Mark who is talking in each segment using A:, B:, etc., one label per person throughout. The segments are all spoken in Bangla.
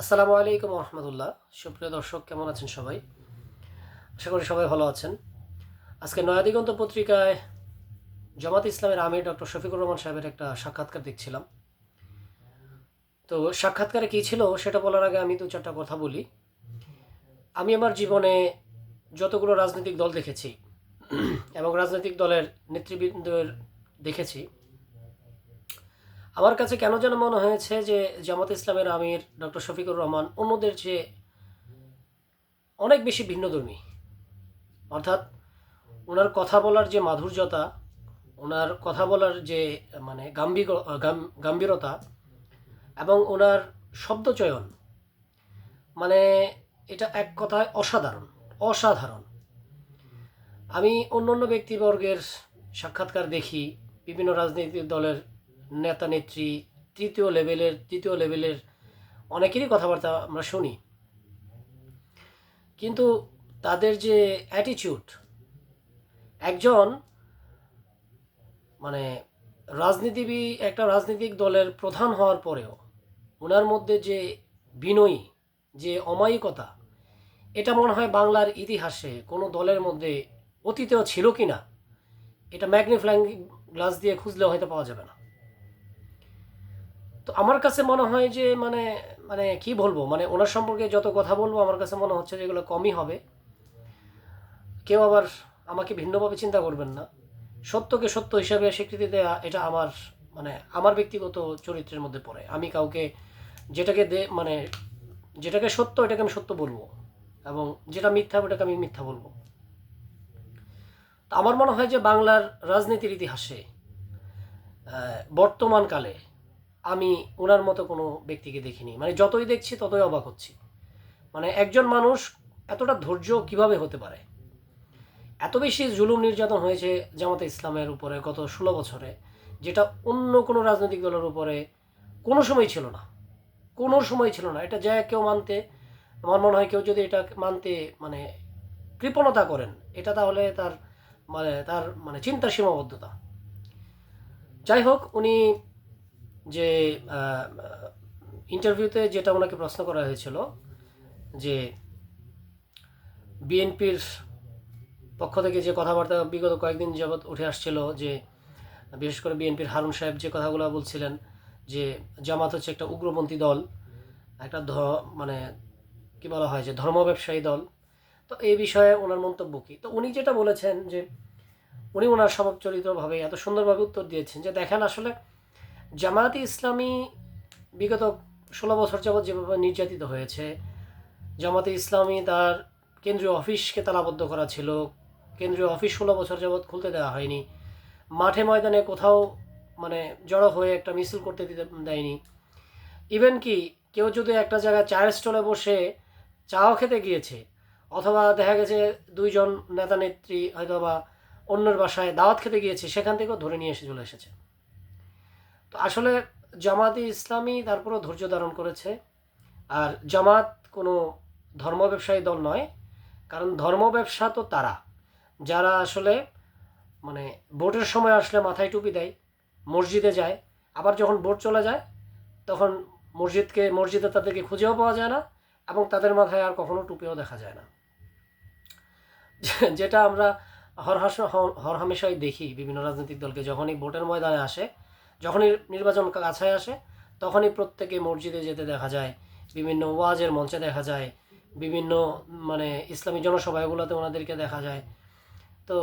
A: আসসালামু আলাইকুম রহমতুল্লাহ সুপ্রিয় দর্শক, কেমন আছেন সবাই? আশা করি সবাই ভালো আছেন। আজকে নয়াদিগন্ত পত্রিকায় জামাত ইসলামের আমির ডক্টর শফিকুর রহমান সাহেবের একটা সাক্ষাৎকার দেখছিলাম। তো সাক্ষাৎকারে কী ছিল সেটা বলার আগে আমি দু চারটা কথা বলি। আমি আমার জীবনে যতগুলো রাজনৈতিক দল দেখেছি এবং রাজনৈতিক দলের নেতৃবৃন্দের দেখেছি আমার কাছে কেন যেন মনে হয়েছে যে জামাত ইসলামের আমির ডক্টর শফিকুর রহমান অন্যদের চেয়ে অনেক বেশি ভিন্নধর্মী। অর্থাৎ ওনার কথা বলার যে মাধুর্যতা, ওনার কথা বলার যে মানে গাম্ভীর গাম্ভীরতা এবং ওনার শব্দচয়ন মানে এটা এক কথায় অসাধারণ অসাধারণ। আমি অন্য অন্য ব্যক্তিবর্গের সাক্ষাৎকার দেখি, বিভিন্ন রাজনৈতিক দলের নেতা নেত্রী, তৃতীয় লেভেলের তৃতীয় লেভেলের অনেকেরই কথাবার্তা আমরা শুনি। কিন্তু তাদের যে অ্যাটিটিউড একজন মানে রাজনীতিবি, একটা রাজনৈতিক দলের প্রধান হওয়ার পরেও ওনার মধ্যে যে বিনয়ী, যে অমায়িকতা, এটা মনে হয় বাংলার ইতিহাসে কোনো দলের মধ্যে অতীতেও ছিল কি না এটা ম্যাগনিফ্লাইং গ্লাস দিয়ে খুঁজলেও হয়তো পাওয়া যাবে না। তো আমার কাছে মনে হয় যে মানে মানে কি বলব? মানে ওনার সম্পর্কে যত কথা বলব, আমার কাছে মনে হচ্ছে যে, এগুলো কমই হবে। কেউ আবার আমাকে ভিন্নভাবে চিন্তা করবেন না। সত্যকে সত্য হিসাবে স্বীকৃতি দেওয়া এটা আমার মানে আমার ব্যক্তিগত চরিত্রের মধ্যে পড়ে। আমি কাউকে যেটাকে দে মানে যেটাকে সত্য, এটাকে আমি সত্য বলব। এবং যেটা মিথ্যা, ওটাকে আমি মিথ্যা বলব। তো আমার মনে হয় যে, বাংলার রাজনীতির ইতিহাসে বর্তমানকালে আমি ওনার মতো কোনো ব্যক্তিকে দেখিনি। মানে যতই দেখছি, ততই অবাক হচ্ছি। মানে একজন মানুষ এতটা ধৈর্য কীভাবে হতে পারে? এত বেশি জুলুম নির্যাতন হয়েছে জামাতে ইসলামের উপরে গত ষোলো বছরে, যেটা অন্য কোনো রাজনৈতিক দলের উপরে কোনো সময় ছিল না। কোনো সময় ছিল না। এটা যা কেউ মানতে, আমার মনে হয় কেউ যদি এটা মানতে মানে কৃপণতা করেন, এটা তাহলে তার মানে তার মানে চিন্তার সীমাবদ্ধতা। যাই হোক, উনি যে ইন্টারভিউতে যেটা ওনাকে প্রশ্ন করা হয়েছিল যে, বিএনপির পক্ষ থেকে যে কথাবার্তা বিগত কয়েকদিন যাবৎ উঠে আসছিল যে, বিশেষ করে বিএনপির হারুন সাহেব যে কথাগুলো বলছিলেন যে, জামাত হচ্ছে একটা উগ্রপন্থী দল, একটা ধ- মানে কি বলা হয় যে, ধর্ম ব্যবসায়ী দল। তো এই বিষয়ে ওনার মন্তব্য কী? তো উনি যেটা বলেছেন যে, উনি ওনার স্বভাবচরিতভাবে এত সুন্দরভাবে উত্তর দিয়েছেন যে, দেখেন আসলে জামায়াতে ইসলামী বিগত ষোলো বছর যাবৎ যেভাবে নির্যাতিত হয়েছে জামাতে ইসলামী তার কেন্দ্রীয় অফিসকে তালাবদ্ধ করা ছিল। কেন্দ্রীয় অফিস ষোলো বছর যাবৎ খুলতে দেওয়া হয়নি। মাঠে ময়দানে কোথাও মানে জড়ো হয়ে একটা মিছিল করতে দিতে দেয়নি। ইভেন কি, কেউ যদি একটা জায়গায় চায়ের স্টলে বসে চাও খেতে গিয়েছে, অথবা দেখা গেছে দুইজন নেতা নেত্রী হয়তো বা অন্যের বাসায় দাওয়াত খেতে গিয়েছে, সেখান থেকেও ধরে নিয়ে এসে চলে এসেছে। আসলে জামাতে ইসলামী তারপরেও ধৈর্য ধারণ করেছে। আর জামাত কোনো ধর্ম ব্যবসায়ী দল নয়, কারণ ধর্ম ব্যবসা তো তারা। যারা আসলে মানে ভোটের সময় আসলে মাথায় টুপি দেয়, মসজিদে যায়, আবার যখন ভোট চলে যায়, তখন মসজিদকে, মসজিদে তাদেরকে খুঁজেও পাওয়া যায় না এবং তাদের মাথায় আর কখনো টুপিও দেখা যায় না। যেটা আমরা হরহাস হরহামেশাই দেখি বিভিন্ন রাজনৈতিক দলকে, যখনই ভোটের ময়দানে আসে যখনই নির্বাচন কাছায় আসে, তখনই প্রত্যেকে মসজিদে যেতে দেখা যায়, বিভিন্ন ওয়াজের মঞ্চে দেখা যায়, বিভিন্ন মানে ইসলামী জনসভাগুলোতে ওনাদেরকে দেখা যায়। তো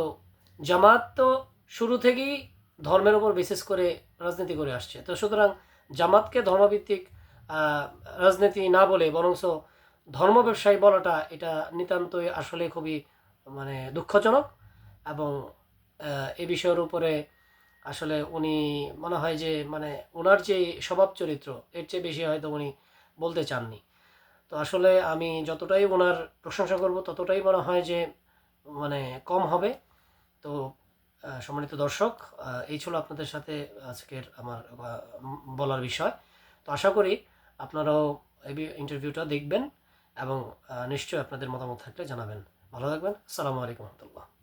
A: জামাত তো শুরু থেকেই ধর্মের উপর বিশেষ করে রাজনীতি করে আসছে। তো সুতরাং জামাতকে ধর্মভিত্তিক রাজনীতি না বলে বরংস ধর্ম ব্যবসায়ী বলাটা এটা নিতান্তই আসলে খুবই মানে দুঃখজনক এবং এ বিষয়ের উপরে আসলে উনি মনে হয় যে মানে ওনার যে স্বভাব চরিত্র, এর চেয়ে বেশি হয়তো উনি বলতে চাননি। তো আসলে আমি যতটাই ওনার প্রশংসা করব, ততটাই মনে হয় যে মানে কম হবে। তো সম্মানিত দর্শক এই ছিল আপনাদের সাথে আজকের আমার বলার বিষয়। তো আশা করি আপনারাও এই ইন্টারভিউটা দেখবেন এবং নিশ্চয়ই আপনাদের মতামত থাকলে জানাবেন। ভালো থাকবেন। আসসালামু আলাইকুম রহমতুল্লাহ।